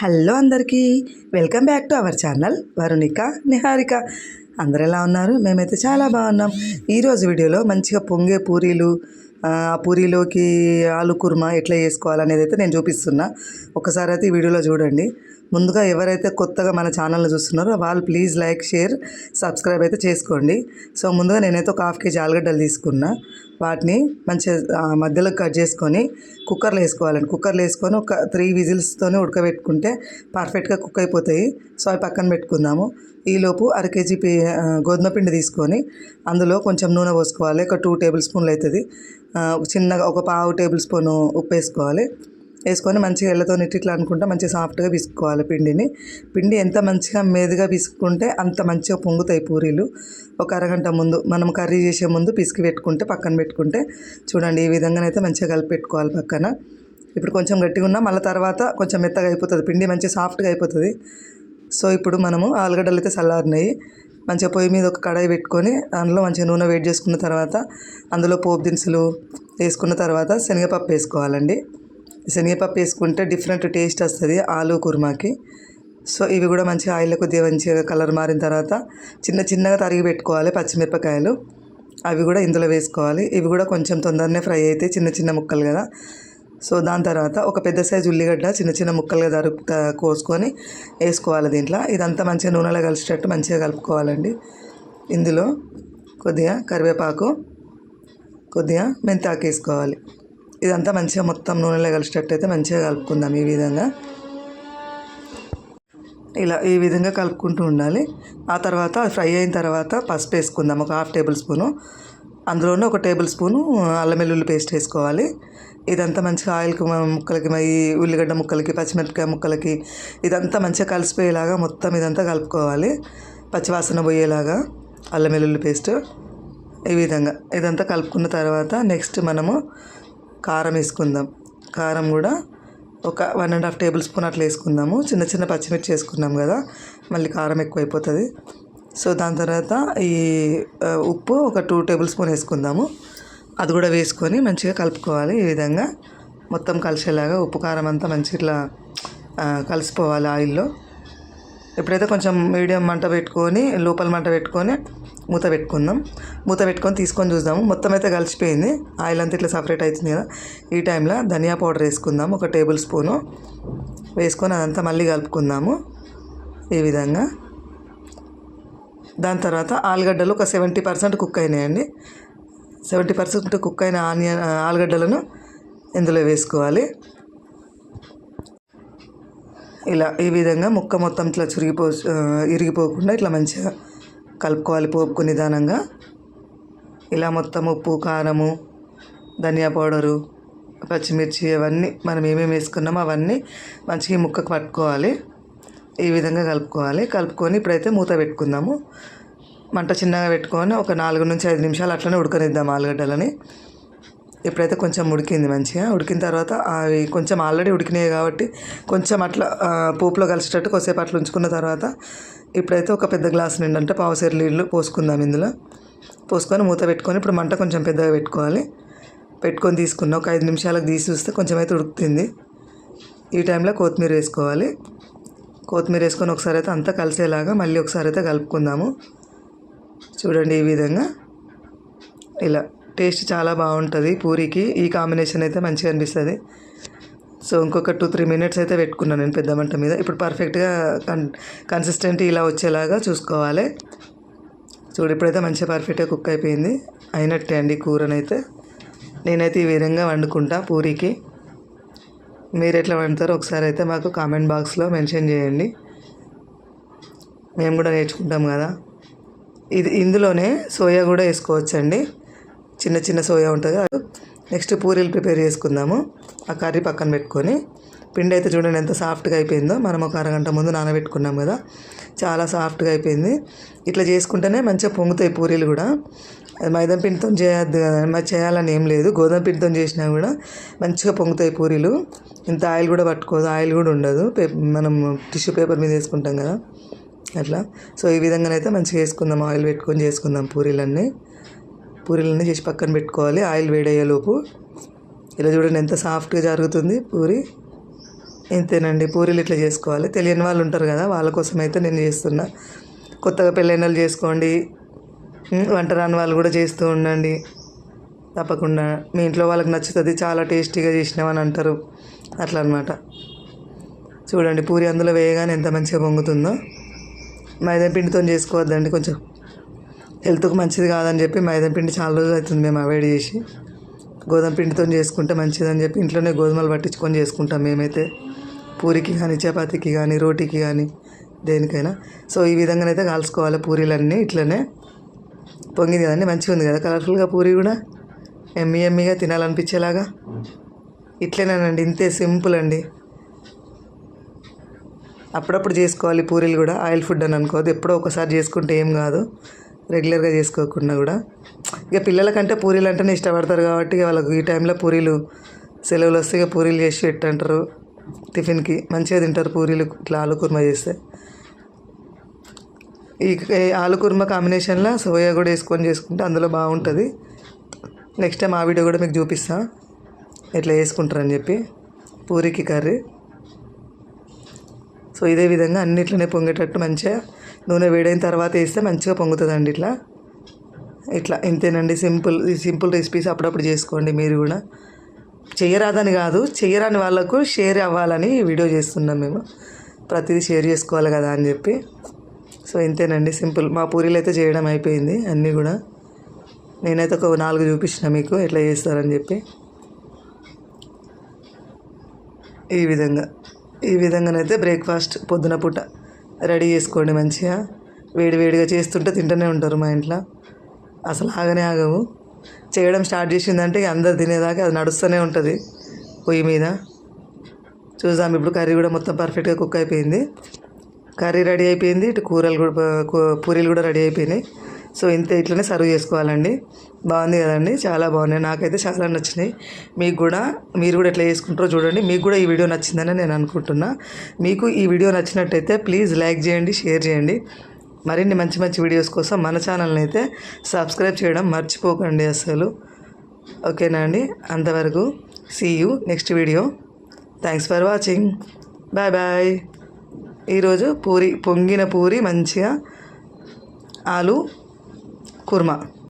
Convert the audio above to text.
Hello అందరికీ. Welcome back to our channel Varunika Niharika. అందరు ఎలా ఉన్నారు? మేమైతే చాలా బాగున్నాం. ఈరోజు వీడియోలో మంచిగా పొంగే పూరీలు ఆ పూరీలోకి ఆలు కుర్మా ఎట్లా చేసుకోవాలనేది అయితే నేను చూపిస్తున్నా. ఒకసారి అయితే ఈ వీడియోలో చూడండి. ముందుగా ఎవరైతే కొత్తగా మన ఛానల్ని చూస్తున్నారో వాళ్ళు ప్లీజ్ లైక్ షేర్ సబ్స్క్రైబ్ అయితే చేసుకోండి. సో ముందుగా నేనైతే ఒక హాఫ్ కేజీ ఆలుగడ్డలు తీసుకున్నా. వాటిని మంచిగా మధ్యలో కట్ చేసుకొని కుక్కర్లో వేసుకోవాలండి. కుక్కర్లో వేసుకొని ఒక త్రీ విజిల్స్తోనే ఉడకబెట్టుకుంటే పర్ఫెక్ట్గా కుక్ అయిపోతాయి. సో అవి పక్కన పెట్టుకుందాము. ఈలోపు అర కేజీ పి గోధుమ పిండి తీసుకొని అందులో కొంచెం నూనె పోసుకోవాలి. ఒక టూ టేబుల్ స్పూన్లు అవుతుంది. చిన్నగా ఒక పావు టేబుల్ స్పూన్ ఉప్పు వేసుకోవాలి. వేసుకొని మంచిగా ఎళ్ళతో ఇట్లా అనుకుంటా మంచిగా సాఫ్ట్గా పిసుకోవాలి పిండిని. పిండి ఎంత మంచిగా మేదుగా పిసుకుంటే అంత మంచిగా పొంగుతాయి పూరీలు. ఒక అరగంట ముందు మనం కర్రీ చేసే ముందు పిసికి పెట్టుకుంటే పక్కన పెట్టుకుంటే చూడండి ఈ విధంగానైతే మంచిగా కలిపి పెట్టుకోవాలి పక్కన. ఇప్పుడు కొంచెం గట్టిగా ఉన్నా మళ్ళీ తర్వాత కొంచెం మెత్తగా అయిపోతుంది. పిండి మంచిగా సాఫ్ట్గా అయిపోతుంది. సో ఇప్పుడు మనము ఆలుగడ్డలు అయితే చల్లారినాయి. మంచిగా పొయ్యి మీద ఒక కడాయి పెట్టుకొని అందులో మంచిగా నూనె వేడి చేసుకున్న తర్వాత అందులో పోపు దినుసులు వేసుకున్న తర్వాత శనగపప్పు వేసుకోవాలండి. శనగపప్పు వేసుకుంటే డిఫరెంట్ టేస్ట్ వస్తుంది ఆలు కుర్మాకి. సో ఇవి కూడా మంచిగా ఆయిల్ కొద్దిగా మంచిగా కలర్ మారిన తర్వాత చిన్న చిన్నగా తరిగి పెట్టుకోవాలి పచ్చిమిరపకాయలు. అవి కూడా ఇందులో వేసుకోవాలి. ఇవి కూడా కొంచెం తొందరనే ఫ్రై అయితే చిన్న చిన్న ముక్కలు కదా. సో దాని తర్వాత ఒక పెద్ద సైజు ఉల్లిగడ్డ చిన్న చిన్న ముక్కలుగా దరు కోసుకొని వేసుకోవాలి దీంట్లో. ఇదంతా మంచిగా నూనెలో కలిసేటట్టు మంచిగా కలుపుకోవాలండి. ఇందులో కొద్దిగా కరివేపాకు కొద్దిగా మెంతాకు వేసుకోవాలి. ఇదంతా మంచిగా మొత్తం నూనెలో కలిసేటట్టు అయితే మంచిగా కలుపుకుందాం ఈ విధంగా. ఇలా ఈ విధంగా కలుపుకుంటూ ఉండాలి. ఆ తర్వాత ఫ్రై అయిన తర్వాత పసుపు వేసుకుందాం ఒక హాఫ్ టేబుల్ స్పూను. అందులోనే ఒక టేబుల్ స్పూను అల్లం వెల్లుల్లి పేస్ట్ వేసుకోవాలి. ఇదంతా మంచిగా ఆయిల్కి ముక్కలకి ఈ ఉల్లిగడ్డ ముక్కలకి పచ్చిమిరపకాయ ముక్కలకి ఇదంతా మంచిగా కలిసిపోయేలాగా మొత్తం ఇదంతా కలుపుకోవాలి. పచ్చివాసన పోయేలాగా అల్లం వెల్లుల్లి పేస్ట్ ఈ విధంగా. ఇదంతా కలుపుకున్న తర్వాత నెక్స్ట్ మనము కారం వేసుకుందాం. కారం కూడా ఒక one and half tablespoon అట్లా వేసుకుందాము. చిన్న చిన్న పచ్చిమిర్చి వేసుకున్నాం కదా మళ్ళీ కారం ఎక్కువ అయిపోతుంది సో దాని తర్వాత ఈ ఉప్పు ఒక టూ టేబుల్ స్పూన్ వేసుకుందాము. అది కూడా వేసుకొని మంచిగా కలుపుకోవాలి ఈ విధంగా. మొత్తం కలిసేలాగా ఉప్పు కారం అంతా మంచిగా ఇట్లా కలిసిపోవాలి ఆయిల్లో. ఎప్పుడైతే కొంచెం మీడియం మంట పెట్టుకొని లోపల మంట పెట్టుకొని మూత పెట్టుకుందాం. మూత పెట్టుకొని తీసుకొని చూద్దాము. మొత్తం అయితే కలిసిపోయింది. ఆయిల్ అంతా ఇట్లా సపరేట్ అవుతుంది కదా. ఈ టైంలో ధనియా పౌడర్ వేసుకుందాం ఒక టేబుల్ స్పూను. వేసుకొని అదంతా మళ్ళీ కలుపుకుందాము. ఈ విధంగా. దాని తర్వాత ఆలుగడ్డలు ఒక సెవెంటీ పర్సెంట్ కుక్ అయినాయండి. సెవెంటీ పర్సెంట్ కుక్ అయిన ఆనియన్ ఆలుగడ్డలను ఇందులో వేసుకోవాలి. ఇలా ఈ విధంగా ముక్క మొత్తం ఇట్లా చురిగిపో ఇరిగిపోకుండా ఇట్లా మంచిగా కలుపుకోవాలి పోపుకు నిదానంగా. ఇలా మొత్తం ఉప్పు కారము ధనియా పౌడరు పచ్చిమిర్చి అవన్నీ మనం ఏమేమి వేసుకున్నామో అవన్నీ మంచిగా ముక్కకు పట్టుకోవాలి. ఈ విధంగా కలుపుకోవాలి. కలుపుకొని ఇప్పుడైతే మూత పెట్టుకుందాము. మంట చిన్నగా పెట్టుకొని ఒక నాలుగు నుంచి ఐదు నిమిషాలు అట్లనే ఉడకనిద్దాం ఆలుగడ్డలని. ఇప్పుడైతే కొంచెం ఉడికింది మంచిగా ఉడికిన తర్వాత అవి కొంచెం ఆల్రెడీ ఉడికినాయి కాబట్టి కొంచెం అట్లా పోపులో కలిసేటట్టు కొద్దిసేపు అట్లా ఉంచుకున్న తర్వాత ఇప్పుడైతే ఒక పెద్ద గ్లాస్ నిండు అంటే పావుసేరు నీళ్ళు పోసుకుందాం ఇందులో. పోసుకొని మూత పెట్టుకొని ఇప్పుడు మంట కొంచెం పెద్దగా పెట్టుకోవాలి. పెట్టుకొని తీసుకున్న ఒక ఐదు నిమిషాలకు తీసి చూస్తే కొంచెం అయితే ఉడుకుతుంది. ఈ టైంలో కొత్తిమీర వేసుకోవాలి. కొత్తిమీర వేసుకొని ఒకసారి అయితే అంతా కలిసేలాగా మళ్ళీ ఒకసారి అయితే కలుపుకుందాము. చూడండి ఈ విధంగా. ఇలా. టేస్ట్ చాలా బాగుంటుంది పూరికి. ఈ కాంబినేషన్ అయితే మంచిగా అనిపిస్తుంది. సో ఇంకొక టూ త్రీ మినిట్స్ అయితే పెట్టుకున్నాను నేను పెద్ద మంట మీద. ఇప్పుడు పర్ఫెక్ట్గా కన్ కన్సిస్టెంట్ ఇలా వచ్చేలాగా చూసుకోవాలి. చూడు ఇప్పుడైతే మంచిగా పర్ఫెక్ట్గా కుక్ అయిపోయింది. అయినట్టే అండి కూరనైతే. నేనైతే ఈ విధంగా వండుకుంటా పూరికి. మీరు ఎట్లా వండుతారో ఒకసారి అయితే మాకు కామెంట్ బాక్స్లో మెన్షన్ చేయండి. మేము కూడా నేర్చుకుంటాం కదా. ఇది ఇందులోనే సోయా కూడా వేసుకోవచ్చండి. చిన్న చిన్న సోయా ఉంటుంది నెక్స్ట్ పూరీలు ప్రిపేర్ చేసుకుందాము. ఆ కర్రీ పక్కన పెట్టుకొని పిండి అయితే చూడండి ఎంత సాఫ్ట్గా అయిపోయిందో. మనం ఒక అరగంట ముందు నానబెట్టుకున్నాం కదా చాలా సాఫ్ట్గా అయిపోయింది. ఇట్లా చేసుకుంటేనే మంచిగా పొంగుతాయి పూరీలు కూడా. అది మైదా పిండితో చేయద్దు కదా మరి చేయాలని ఏం లేదు. గోధుమ పిండితో చేసినా కూడా మంచిగా పొంగుతాయి పూరీలు. ఇంత ఆయిల్ కూడా పట్టుకోదు ఆయిల్ కూడా ఉండదు. పే మనం టిష్యూ పేపర్ మీద వేసుకుంటాం కదా అట్లా. సో ఈ విధంగానైతే మంచిగా వేసుకుందాం ఆయిల్ పెట్టుకొని చేసుకుందాం పూరీలన్నీ. పూరీలన్నీ చేసి పక్కన పెట్టుకోవాలి. ఆయిల్ వేడయ్యేలోపు. ఇలా చూడండి ఎంత సాఫ్ట్గా జరుగుతుంది పూరి. ఇంతేనండి పూరీలు ఇట్లా చేసుకోవాలి. తెలియని వాళ్ళు ఉంటారు కదా వాళ్ళ కోసం అయితే నేను చేస్తున్నా. కొత్తగా పెళ్ళైన వాళ్ళు చేసుకోండి వంట రాని వాళ్ళు కూడా చేస్తూ ఉండండి. తప్పకుండా. మీ ఇంట్లో వాళ్ళకి నచ్చుతుంది చాలా టేస్టీగా చేసినామని అంటారు. అట్లా అనమాట చూడండి పూరి అందులో వేయగానే ఎంత మంచిగా పొంగుతుందో. మైదా పిండితో చేసుకోవద్దండి కొంచెం హెల్త్కి మంచిది కాదని చెప్పి మైదా పిండి చాలా రోజులు అవుతుంది మేము అవాయిడ్ చేసి. గోధుమ పిండితో చేసుకుంటే మంచిదని చెప్పి ఇంట్లోనే గోధుమలు పట్టించుకొని చేసుకుంటాం మేమైతే. పూరికి కానీ చపాతీకి కానీ రోటీకి కానీ దేనికైనా. సో ఈ విధంగానైతే కాల్చుకోవాలి పూరీలన్నీ ఇట్లనే. పొంగింది కదండి మంచిగా ఉంది కదా. కలర్ఫుల్గా పూరి కూడా ఎమ్మి ఎమ్మిగా తినాలనిపించేలాగా. ఇట్లేనేనండి ఇంతే సింపుల్ అండి. అప్పుడప్పుడు చేసుకోవాలి పూరీలు కూడా. ఆయిల్ ఫుడ్ అని అనుకోవద్దు. ఎప్పుడో ఒకసారి చేసుకుంటే ఏం కాదు. రెగ్యులర్గా చేసుకోకుండా కూడా. ఇక పిల్లలకంటే పూరీలు అంటేనే ఇష్టపడతారు కాబట్టి వాళ్ళకు ఈ టైంలో పూరీలు సెలవులు వస్తే ఇక పూరీలు చేసి పెట్టంటారు. టిఫిన్కి మంచిగా తింటారు పూరీలు ఇట్లా ఆలు కుర్మా చేస్తే. ఈ ఈ ఆలు కుర్మా కాంబినేషన్లో సోయా కూడా వేసుకొని చేసుకుంటే అందులో బాగుంటుంది. నెక్స్ట్ టైం ఆ వీడియో కూడా మీకు చూపిస్తా. ఎట్లా వేసుకుంటారని చెప్పి. పూరికి కర్రీ. సో ఇదే విధంగా అన్నిట్లోనే పొంగేటట్టు మంచిగా నూనె వేడైన తర్వాత వేస్తే మంచిగా పొంగుతుందండి ఇట్లా. ఇట్లా ఇంతేనండి సింపుల్ ఈ సింపుల్ రెసిపీస్ అప్పుడప్పుడు చేసుకోండి మీరు కూడా. చేయరాదని కాదు చేయరాని వాళ్ళకు షేర్ అవ్వాలని వీడియో చేస్తున్నాం మేము. ప్రతిదీ షేర్ చేసుకోవాలి కదా అని చెప్పి. సో ఇంతేనండి సింపుల్. మా పూరీలు అయితే చేయడం అయిపోయింది అన్నీ కూడా. నేనైతే ఒక నాలుగు చూపించిన మీకు ఎట్లా చేస్తారని చెప్పి. ఈ విధంగా ఈ విధంగానైతే బ్రేక్ఫాస్ట్ పొద్దున పూట. రెడీ చేసుకోండి మంచిగా. వేడివేడిగా చేస్తుంటే తింటూనే ఉంటారు మా ఇంట్లో. అసలు ఆగనే ఆగవు. చేయడం స్టార్ట్ చేసిందంటే ఇక అందరు తినేదాకా అది నడుస్తూనే ఉంటుంది పొయ్యి మీద. చూద్దాం ఇప్పుడు కర్రీ కూడా మొత్తం పర్ఫెక్ట్గా కుక్ అయిపోయింది. కర్రీ రెడీ అయిపోయింది. ఇటు కూరలు కూడా పూరీలు కూడా రెడీ అయిపోయినాయి. సో ఇంత ఇట్లనే సర్వ్ చేసుకోవాలండి. బాగుంది కదండి చాలా బాగున్నాయి. నాకైతే చాలా నచ్చినాయి. మీకు కూడా మీరు కూడా ఎట్లా చేసుకుంటారో చూడండి. మీకు కూడా ఈ వీడియో నచ్చిందని నేను అనుకుంటున్నా. మీకు ఈ వీడియో నచ్చినట్టయితే ప్లీజ్ లైక్ చేయండి షేర్ చేయండి. మరిన్ని మంచి మంచి వీడియోస్ కోసం మన ఛానల్ని అయితే సబ్స్క్రైబ్ చేయడం మర్చిపోకండి అసలు ఓకేనా అండి? అంతవరకు see you next video thanks for watching bye bye ఈరోజు పూరి పొంగిన పూరి మంచిగా ఆలు కుర్మా